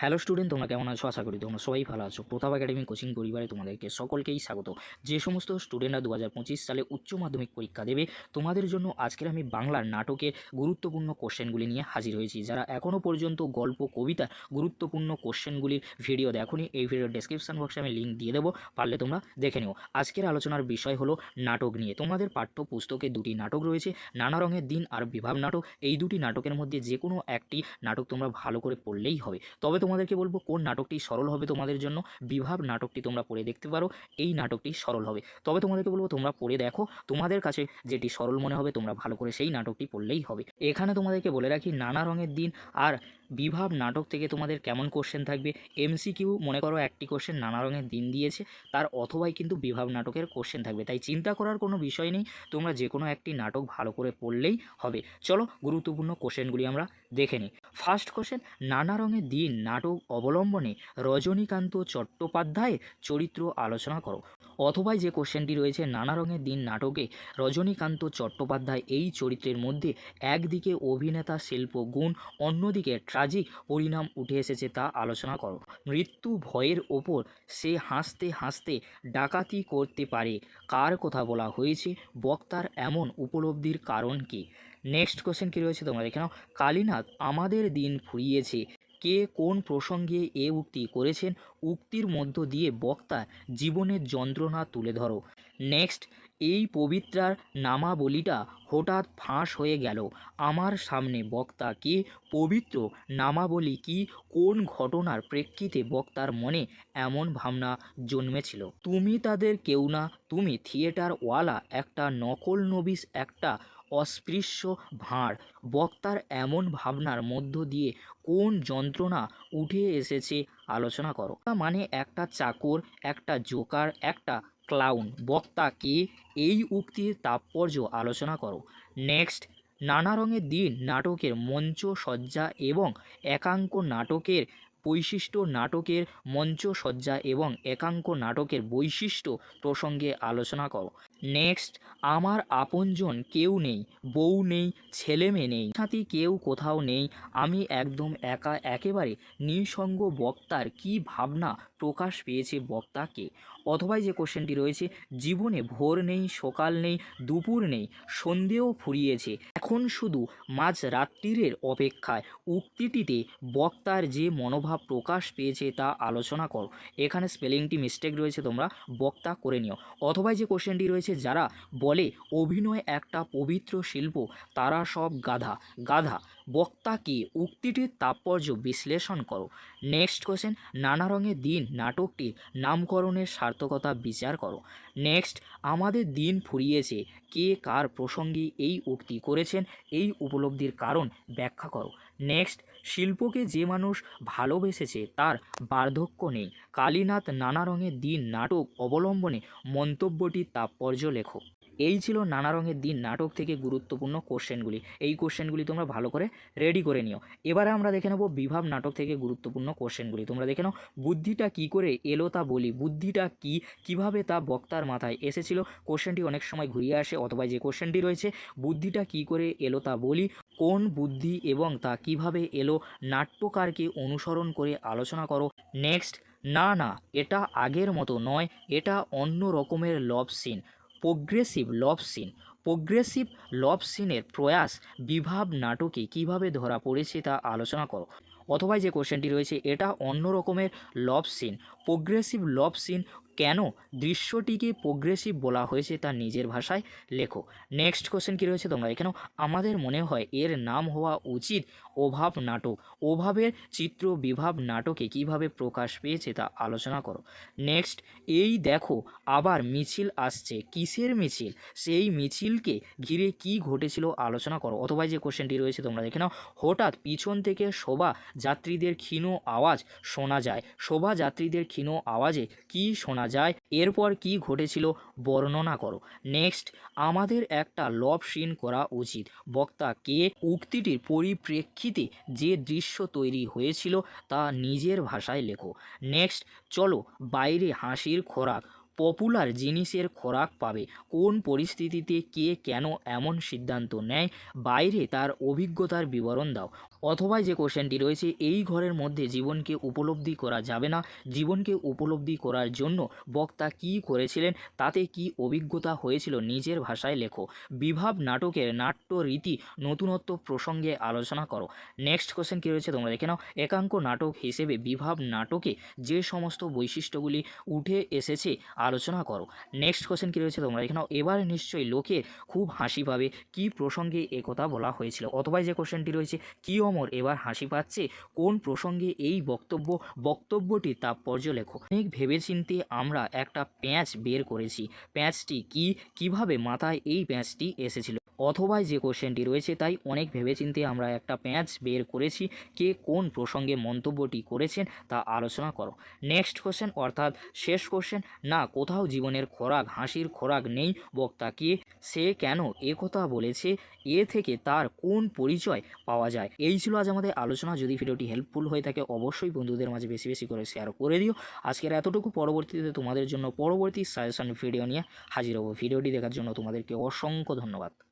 Hello student তোমরা কেমন আছো? আশা করি তোমরা সবাই ভালো আছো। প্রতাপ একাডেমি কোচিং পরিবারে তোমাদেরকে সকলকেই স্বাগত। যে সমস্ত স্টুডেন্টরা দু হাজার পঁচিশ সালে উচ্চ মাধ্যমিক পরীক্ষা দেবে, তোমাদের জন্য আজকের আমি বাংলার নাটকের গুরুত্বপূর্ণ কোশ্চেনগুলি নিয়ে হাজির হয়েছি। যারা এখনও পর্যন্ত গল্প, কবিতা গুরুত্বপূর্ণ কোশ্চেনগুলির ভিডিও দেখোনি, এই ভিডিওর ডেসক্রিপশন বক্সে আমি লিঙ্ক দিয়ে দেবো, পারলে তোমরা দেখে নিও। আজকের আলোচনার বিষয় হলো নাটক নিয়ে। তোমাদের পাঠ্য পুস্তকে দুটি নাটক রয়েছে, নানা রঙের দিন আর বিভাব নাটক। এই দুটি নাটকের মধ্যে যে কোনো একটি নাটক তোমরা ভালো করে পড়লেই হবে। তবে তোমাদেরকে বলব কোন নাটকটি সরল হবে তোমাদের জন্য। বিভাব নাটকটি তোমরা পড়ে দেখতে পারো, এই নাটকটি সরল হবে। তবে তোমাদেরকে বলব তোমরা পড়ে দেখো, তোমাদের কাছে যেটি সরল মনে হবে তোমরা ভালো করে সেই নাটকটি পড়লেই হবে। এখানে তোমাদেরকে বলে রাখি নানা রঙের দিন আর বিভাব নাটক থেকে তোমাদের কেমন কোশ্চেন থাকবে? এমসিকিউ মনে করো একটি কোশ্চেন নানা রঙের দিন দিয়েছে, তার অথবাই কিন্তু বিভাব নাটকের কোশ্চেন থাকবে। তাই চিন্তা করার কোনো বিষয় নেই, তোমরা যে কোনো একটি নাটক ভালো করে পড়লেই হবে। চলো, গুরুত্বপূর্ণ কোশ্চেনগুলি আমরা দেখে নিই ফার্স্ট কোশ্চেন নানা রঙের দিন নাটক অবলম্বনে রজনীকান্ত চট্টোপাধ্যায়ের চরিত্র আলোচনা করো। অথবাই যে কোশ্চেনটি রয়েছে, নানা রঙের দিন নাটকে রজনীকান্ত চট্টোপাধ্যায় এই চরিত্রের মধ্যে একদিকে অভিনেতা, শিল্প গুণ, অন্যদিকে ট্রাজিক পরিণাম উঠে এসেছে তা আলোচনা করো। মৃত্যু ভয়ের ওপর সে হাসতে হাসতে ডাকাতি করতে পারে, কার কথা বলা হয়েছে, বক্তার এমন উপলব্ধির কারণ কি? নেক্সট কোশ্চেন কী রয়েছে তোমরা? দেখে নাও কালীনাথ আমাদের দিন ফুরিয়েছে। কে কোন প্রসঙ্গে এ উক্তি করেছেন উক্তির মধ্য দিয়ে বক্তা জীবনের যন্ত্রণা তুলে ধরো। নেক্সট, এই পবিত্রার নামাবলিটা হঠাৎ ফাঁস হয়ে গেল। আমার সামনে বক্তা কে? পবিত্র নামাবলী কি? কোন ঘটনার প্রেক্ষিতে বক্তার মনে এমন ভাবনা জন্মেছিল? তুমি তাদের কেউ না, তুমি থিয়েটার ওয়ালা একটা নকল নবিস, একটা অস্পৃশ্য ভাঁড়। বক্তার এমন ভাবনার মধ্য দিয়ে কোন যন্ত্রণা উঠে এসেছে আলোচনা করো। মানে একটা চাকর, একটা জোকার, একটা ক্লাউন। বক্তা কে? এই উক্তির তাৎপর্য আলোচনা করো। নেক্সট, নানা রঙের দিন নাটকের মঞ্চ সজ্জা এবং একাঙ্ক নাটকের বৈশিষ্ট্য নাটকের মঞ্চ সজ্জা এবং একাঙ্ক নাটকের বৈশিষ্ট্য প্রসঙ্গে আলোচনা করো। নেক্সট আমার আপনজন কেউ নেই, বউ নেই, ছেলে মেয়ে নেই, সাথী কেউ কোথাও নেই। আমি একদম একা, একেবারে নিঃসঙ্গ বক্তার কি ভাবনা প্রকাশ পেয়েছে বক্তাকে? অথবা যে কোশ্চেনটি রয়েছে, জীবনে ভোর নেই, সকাল নেই, দুপুর নেই, সন্ধেও ফুরিয়েছে। এখন শুধু মাঝ রাত্রিরের অপেক্ষায় উক্তিটিতে বক্তার যে মনোভাব প্রকাশ পেয়েছে তা আলোচনা করো। এখানে স্পেলিংটি মিস্টেক রয়েছে তোমরা, বক্তা করে নিও। অথবা যে কোশ্চেনটি রয়েছে যারা বলে অভিনয় একটা পবিত্র শিল্প তারা সব গাধা গাধা। বক্তাকে উক্তিটির তাৎপর্য বিশ্লেষণ করো? নেক্সট কোশ্চেন নানা রঙের দিন নাটকটির নামকরণের সার্থকতা বিচার করো। নেক্সট আমাদের দিন ফুরিয়েছে, কে কার প্রসঙ্গে এই উক্তি করেছেন, এই উপলব্ধির কারণ ব্যাখ্যা করো। নেক্সট শিল্পকে যে মানুষ ভালোবেসেছে তার বার্ধক্য নেই। কালীনাথ নানা রঙের দিন, নাটক অবলম্বনে মন্তব্যটির তাৎপর্য লেখো। এই ছিল নানা রঙের দিন নাটক থেকে গুরুত্বপূর্ণ কোশ্চেনগুলি। এই কোশ্চেনগুলি তোমরা ভালো করে রেডি করে নিও। এবারে আমরা দেখে নেব বিভাব নাটক থেকে গুরুত্বপূর্ণ কোশ্চেনগুলি। তোমরা দেখে নাও, বুদ্ধিটা কি করে এলো তা বলি। বুদ্ধিটা কি? কীভাবে তা বক্তার মাথায় এসেছিল? কোশ্চেনটি অনেক সময় ঘুরিয়ে আসে, অথবা যে কোশ্চেনটি রয়েছে, বুদ্ধিটা কি করে এলো তা বলি। কোন বুদ্ধি এবং তা কীভাবে এলো? নাট্যকারকে অনুসরণ করে আলোচনা করো। নেক্সট না না, এটা আগের মতো নয়, এটা অন্য রকমের love scene progressive love scene progressive love সিনের প্রয়াস বিভাব নাটকে কীভাবে ধরা পড়েছে তা আলোচনা করো। অথবা যে কোশ্চেনটি রয়েছে, এটা অন্য রকমের love scene progressive love scene কেন দৃশ্যটিকে প্রোগ্রেসিভ বলা হয়েছে তা নিজের ভাষায় লেখো। নেক্সট কোশ্চেন কী রয়েছে তোমরা? এখানেও আমাদের মনে হয় এর নাম হওয়া উচিত অভাব নাটক। অভাবের চিত্র, বিভাব নাটকে কীভাবে প্রকাশ পেয়েছে তা আলোচনা করো। নেক্সট এই দেখো আবার মিছিল আসছে। কিসের মিছিল? সেই মিছিলকে ঘিরে কি ঘটেছিল আলোচনা করো। অথবা যে কোশ্চেনটি রয়েছে তোমরা দেখে নাও। হঠাৎ পিছন থেকে শোভা যাত্রীদের ক্ষীণ আওয়াজ শোনা যায়। শোভা যাত্রীদের ক্ষীণ আওয়াজে কি শোনা যায়, এরপর কি ঘটেছিল বর্ণনা করো। নেক্সট, আমাদের একটা লভ সিন করা উচিত। বক্তা কে উক্তিটির পরিপ্রেক্ষিতে যে দৃশ্য তৈরি হয়েছিল তা নিজের ভাষায় লেখো। নেক্সট, চলো বাইরে হাসির খোরাক, পপুলার জিনিসের খোরাক পাবে। কোন পরিস্থিতিতে কে কেন এমন সিদ্ধান্ত নেয়, বাইরে তার অভিজ্ঞতার বিবরণ দাও। অথবা যে কোশ্চেনটি রয়েছে, এই ঘরের মধ্যে জীবনকে উপলব্ধি করা যাবে না। জীবনকে উপলব্ধি করার জন্য বক্তা কি করেছিলেন, তাতে কি অভিজ্ঞতা হয়েছিল নিজের ভাষায় লেখো। বিভাব নাটকের নাট্য রীতি নতুনত্ব প্রসঙ্গে আলোচনা করো। নেক্সট কোশ্চেন কী রয়েছে তোমরা দেখে নাও। একাঙ্ক নাটক হিসেবে বিভাব নাটকে যে সমস্ত বৈশিষ্ট্যগুলি উঠে এসেছে, আলোচনা করো। নেক্সট কোশ্চেন কী রয়েছে তোমরা দেখে নাও। এবার নিশ্চয়ই লোকের খুব হাসি পাবে কি প্রসঙ্গে একথা বলা হয়েছিল। অথবা যে কোশ্চেনটি রয়েছে, কি অমর। এবার হাসি পাচ্ছে কোন প্রসঙ্গে এই বক্তব্য? বক্তব্যটি তাৎপর্য লেখো অনেক ভেবেচিন্তে আমরা একটা প্যাঁচ বের করেছি। প্যাঁচটি কি? কীভাবে মাথায় এই প্যাঁচটি এসেছিল? অথবা যে কোশ্চেনটি রয়েছে তাই অনেক ভেবেচিন্তে আমরা একটা প্যাঁচ বের করেছি কে কোন প্রসঙ্গে মন্তব্যটি করেছেন তা আলোচনা করো। নেক্সট কোশ্চেন অর্থাৎ শেষ কোশ্চেন, না কোথাও জীবনের খোরাক, হাসির খোরাক নেই, বক্তা কে? সে কেন এ কথা বলেছে? এ থেকে তার কোন পরিচয় পাওয়া যায়? এই ছিল আজ আমাদের আলোচনা। যদি ভিডিওটি হেল্পফুল হয়ে থাকে, অবশ্যই বন্ধুদের মাঝে বেশি বেশি করে শেয়ার করে দিও। আজকের এতটুকু। পরবর্তীতে তোমাদের জন্য পরবর্তী সাজেশন ভিডিও নিয়ে হাজির হব। ভিডিওটি দেখার জন্য তোমাদেরকে অসংখ্য ধন্যবাদ।